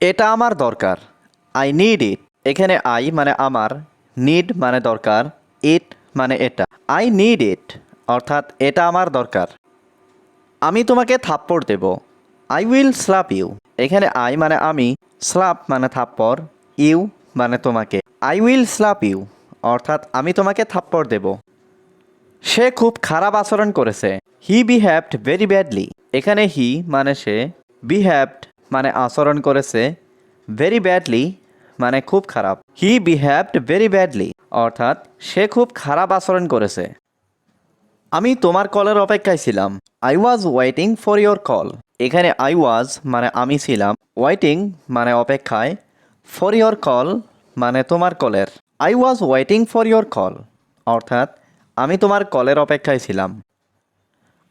এটা আমার দরকার। আই নিড ইট এখানে আই মানে আমার নিড মানে দরকার ইট মানে এটা। আই নিড ইট অর্থাৎ এটা আমার দরকার। আমি তোমাকে থাপ্পড় দেব। আই উইল স্লাপ ইউ এখানে আই মানে আমি স্লাপ মানে থাপ্পড় ইউ মানে তোমাকে। আই উইল স্লাপ ইউ অর্থাৎ আমি তোমাকে থাপ্পড় দেব। সে খুব খারাপ আচরণ করেছে। হি বিহ্যাভড ভেরি ব্যাডলি এখানে হি মানে সে বিহ্যাভড মানে আচরণ করেছে ভেরি ব্যাডলি মানে খুব খারাপ। হি বিহ্যাভড ভেরি ব্যাডলি অর্থাৎ সে খুব খারাপ আচরণ করেছে। আমি তোমার কলের অপেক্ষায় ছিলাম। I was waiting for your call এখানে আই ওয়াজ মানে আমি ছিলাম। ওয়েটিং মানে অপেক্ষায়। ফর ইয়োর কল মানে তোমার কলের। I was waiting for your call অর্থাৎ আমি তোমার কলের অপেক্ষায় ছিলাম।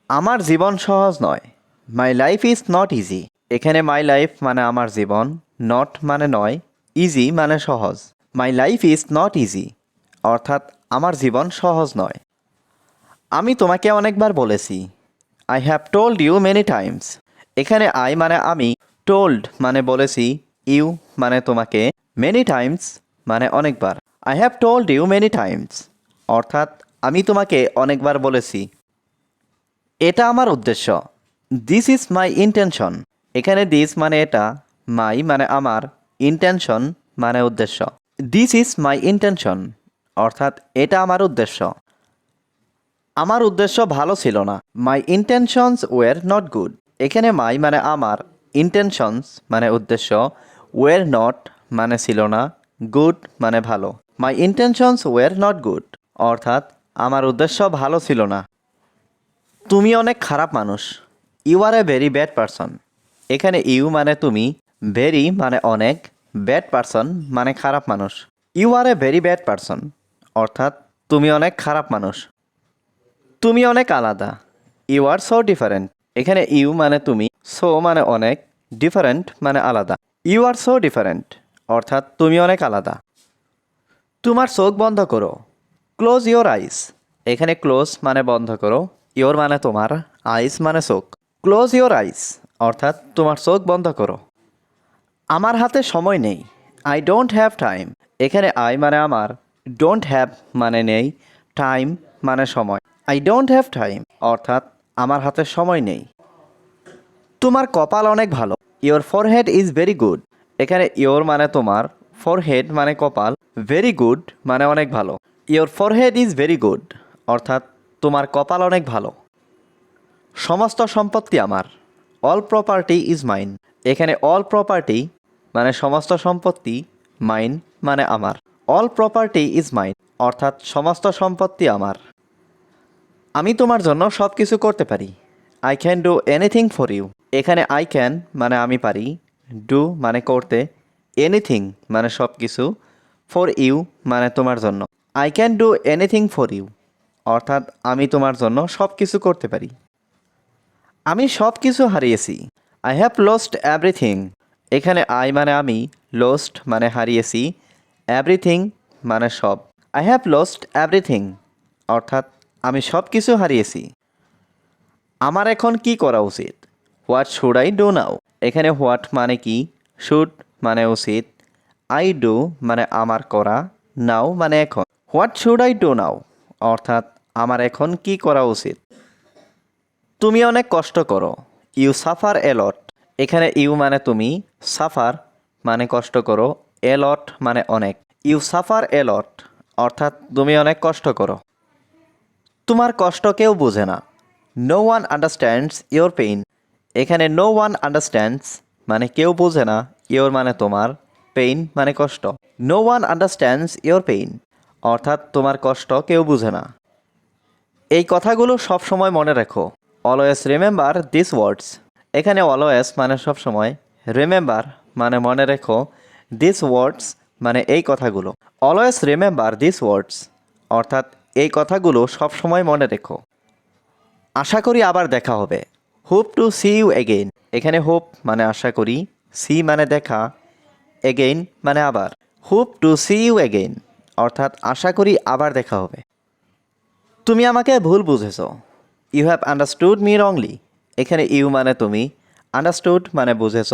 আমার জীবন সহজ নয়। My life is not easy এখানে মাই লাইফ মানে আমার জীবন নট মানে নয় ইজি মানে সহজ। My life is not easy অর্থাৎ আমার জীবন সহজ নয়। আমি তোমাকে অনেকবার বলেছি I have told you many times এখানে আই মানে আমি টোল্ড মানে বলেছি ইউ মানে তোমাকে মেনি টাইমস মানে অনেকবার। I have told you many times অর্থাৎ আমি তোমাকে অনেকবার বলেছি। এটা আমার উদ্দেশ্য। দিস ইজ মাই ইন্টেনশন এখানে দিস মানে এটা মাই মানে আমার ইন্টেনশন মানে উদ্দেশ্য। দিস ইজ মাই ইন্টেনশন অর্থাৎ এটা আমার উদ্দেশ্য। আমার উদ্দেশ্য ভালো ছিল না। My intentions were not good এখানে মাই মানে আমার ইন্টেনশনস মানে উদ্দেশ্য ওয়ার নট মানে ছিল না গুড মানে ভালো। My intentions were not good অর্থাৎ আমার উদ্দেশ্য ভালো ছিল না। তুমি অনেক খারাপ মানুষ। You are a very bad person এখানে ইউ মানে তুমি, ভেরি মানে অনেক, ব্যাড পারসন মানে খারাপ মানুষ। You are a very bad person, অর্থাৎ তুমি অনেক খারাপ মানুষ। তুমি অনেক আলাদা, ইউ আর সো ডিফারেন্ট। এখানে ইউ মানে তুমি, সো মানে অনেক, ডিফারেন্ট মানে আলাদা। ইউ আর সো ডিফারেন্ট, অর্থাৎ তুমি অনেক আলাদা। তোমার চোখ বন্ধ করো, ক্লোজ ইয়োর আইস। এখানে ক্লোজ মানে বন্ধ করো ইয়োর মানে তোমার, আইস মানে চোখ। ক্লোজ ইয়োর আইস অর্থাৎ তোমার চোখ বন্ধ করো। আমার হাতে সময় নেই। আই ডোন্ট হ্যাভ টাইম এখানে আই মানে আমার। ডোন্ট হ্যাভ মানে নেই। টাইম মানে সময়। আই ডোন্ট হ্যাভ টাইম অর্থাৎ আমার হাতে সময় নেই। তোমার কপাল অনেক ভালো। Your forehead is very good এখানে ইওর মানে তোমার। ফরহেড মানে কপাল। ভেরি গুড মানে অনেক ভালো। Your forehead is very good অর্থাৎ তোমার কপাল অনেক ভালো। সমস্ত সম্পত্তি আমার। অল প্রপার্টি ইজ মাইন এখানে অল প্রপার্টি মানে সমস্ত সম্পত্তি মাইন মানে আমার। অল প্রপার্টি ইজ মাইন অর্থাৎ সমস্ত সম্পত্তি আমার। আমি তোমার জন্য সব কিছু করতে পারি। I can do anything for you এখানে আই ক্যান মানে আমি পারি। ডু মানে করতে। এনিথিং মানে সব কিছু ফর ইউ মানে তোমার জন্য। I can do anything for you অর্থাৎ আমি তোমার জন্য সব কিছু করতে পারি। আমি সব কিছু হারিয়েছি। আই হ্যাভ লস্ট এভরিথিং এখানে আই মানে আমি লস্ট মানে হারিয়েছি। এভরিথিং মানে সব। আই হ্যাভ লস্ট এভরিথিং অর্থাৎ আমি সব কিছু হারিয়েছি। আমার এখন কি করা উচিত? What should I do now এখানে হোয়াট মানে কি? শুড মানে উচিত। আই ডু মানে আমার করা। নাও মানে এখন। What should I do now অর্থাৎ আমার এখন কি করা উচিত? তুমি অনেক কষ্ট করো। ইউ সাফার এলট এখানে ইউ মানে তুমি, সাফার মানে কষ্ট করো এলট মানে অনেক। ইউ সাফার এলট অর্থাৎ তুমি অনেক কষ্ট করো। তোমার কষ্ট কেউ বোঝে না। No one understands your pain এখানে নো ওয়ান আন্ডারস্ট্যান্ডস মানে কেউ বোঝে না ইয়োর মানে তোমার পেইন মানে কষ্ট। No one understands your pain অর্থাৎ তোমার কষ্ট কেউ বুঝে না। এই কথাগুলো সব সময় মনে রেখো। অলওয়েজ রিমেম্বার দিস ওয়ার্ডস এখানে অলওয়েস মানে সব সময়। রিমেম্বার মানে মনে রেখো দিস ওয়ার্ডস মানে এই কথাগুলো। অলওয়েস রিমেম্বার দিস ওয়ার্ডস অর্থাৎ এই কথাগুলো সব সময় মনে রেখো। আশা করি আবার দেখা হবে। Hope to see you again এখানে হোপ মানে আশা করি সি মানে দেখা এগেইন মানে আবার। Hope to see you again অর্থাৎ আশা করি আবার দেখা হবে। তুমি আমাকে ভুল বুঝেছ। You have understood me wrongly এখানে ইউ মানে তুমি আন্ডারস্টুড মানে বুঝেছ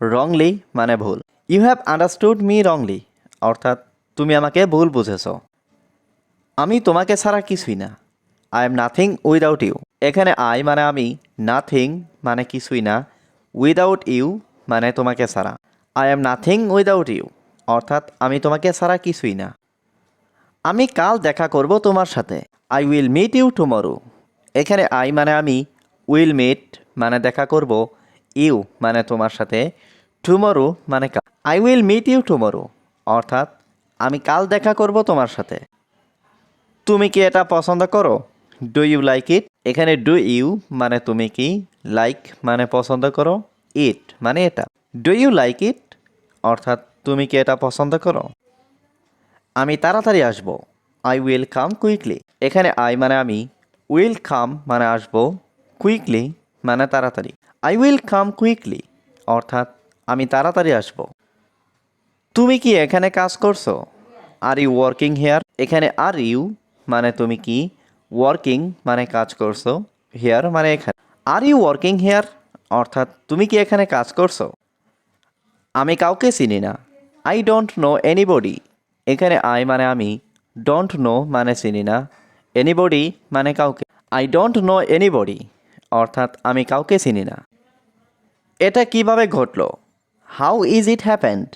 রংলি মানে ভুল। You have understood me wrongly অর্থাৎ তুমি আমাকে ভুল বুঝেছ। আমি তোমাকে ছাড়া কিছুই না। I am nothing without you এখানে আই মানে আমি নাথিং মানে কিছুই না। উইদাউট ইউ মানে তোমাকে ছাড়া। I am nothing without you অর্থাৎ আমি তোমাকে ছাড়া কিছুই না। আমি কাল দেখা করব তোমার সাথে। I will meet you tomorrow এখানে আই মানে আমি, উইল মিট মানে দেখা করব, ইউ মানে তোমার সাথে, টুমরো মানে কাল। I will meet you tomorrow, অর্থাৎ আমি কাল দেখা করব তোমার সাথে। তুমি কি এটা পছন্দ করো? Do you like it? এখানে ডু ইউ মানে তুমি কি লাইক মানে পছন্দ করো, ইট মানে এটা। Do you like it? অর্থাৎ তুমি কি এটা পছন্দ করো? আমি তাড়াতাড়ি আসব। I will come quickly. এখানে আই মানে আমি উইল কাম মানে আসব কুইকলি মানে তাড়াতাড়ি। আই উইল কাম কুইকলি অর্থাৎ আমি তাড়াতাড়ি আসব। তুমি কি এখানে কাজ করছ? আর ইউ ওয়ার্কিং হেয়ার এখানে আর ইউ মানে তুমি কি ওয়ার্কিং মানে কাজ করছ? হেয়ার মানে এখানে। আর ইউ ওয়ার্কিং হেয়ার অর্থাৎ তুমি কি এখানে কাজ করছ? আমি কাউকে চিনি না। আই ডোন্ট নো এনিবডি এখানে আই মানে আমি ডোন্ট নো মানে চিনি না। এনিবডি মানে কাউকে আই ডোন্ট নো এনিবডি অর্থাৎ আমি কাউকে চিনি না। এটা কীভাবে ঘটল? হাউ ইজ ইট হ্যাপেন্ড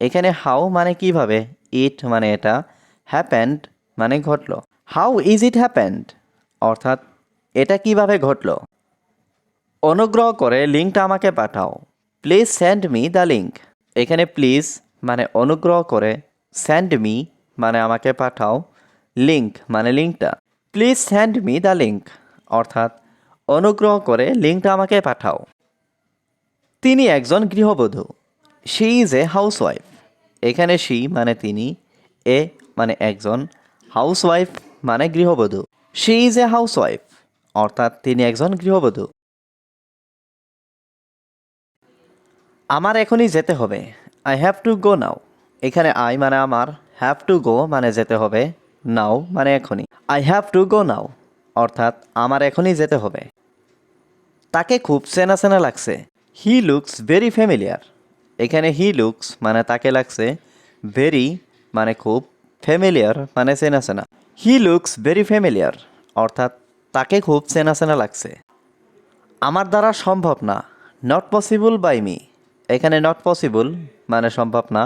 এখানে হাউ মানে কীভাবে? ইট মানে এটা। হ্যাপেন্ড মানে ঘটল। হাউ ইজ ইট হ্যাপেন্ড অর্থাৎ এটা কীভাবে ঘটল? অনুগ্রহ করে লিঙ্কটা আমাকে পাঠাও। Please send me the link এখানে প্লিজ মানে অনুগ্রহ করে সেন্ড মি মানে আমাকে পাঠাও। লিঙ্ক মানে লিঙ্কটা। Please send me the link অর্থাৎ, অনুগ্রহ করে লিঙ্কটা আমাকে পাঠাও। তিনি একজন গৃহবধূ। শি ইজ এ হাউসওয়াইফ এখানে শি মানে তিনি, এ মানে একজন হাউসওয়াইফ মানে গৃহবধূ। শি ইজ এ হাউসওয়াইফ অর্থাৎ, তিনি একজন গৃহবধূ। আমার এখনই যেতে হবে। I have to go now এখানে আই মানে আমার হ্যাভ টু গো মানে যেতে হবে। নাও মানে এখনই। I have to go now অর্থাৎ আমার এখনই যেতে হবে। তাকে খুব চেনা চেনা লাগছে। হি লুকস ভেরি ফ্যামিলিয়ার এখানে হি লুকস মানে তাকে লাগছে ভেরি মানে খুব ফ্যামিলিয়ার মানে চেনা চেনা হি লুকস ভেরি ফ্যামিলিয়ার অর্থাৎ তাকে খুব চেনা চেনা লাগছে। আমার দ্বারা সম্ভব না। নট পসিবল বাই মি এখানে নট পসিবল মানে সম্ভব না।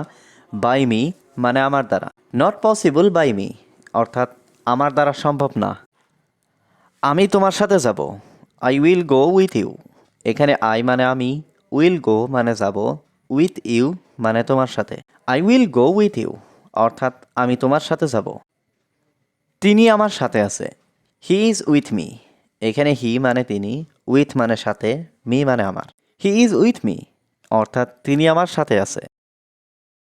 বাই মি মানে আমার দ্বারা। নট পসিবল বাই মি অর্থাৎ আমার দ্বারা সম্ভব না। আমি তোমার সাথে যাব। I will go with you এখানে আই মানে আমি উইল গো মানে যাব উইথ ইউ মানে তোমার সাথে। I will go with you অর্থাৎ আমি তোমার সাথে যাব। তিনি আমার সাথে আছে। হি ইজ উইথ মি এখানে হি মানে তিনি উইথ মানে সাথে মি মানে আমার। হি ইজ উইথ মি অর্থাৎ তিনি আমার সাথে আছে।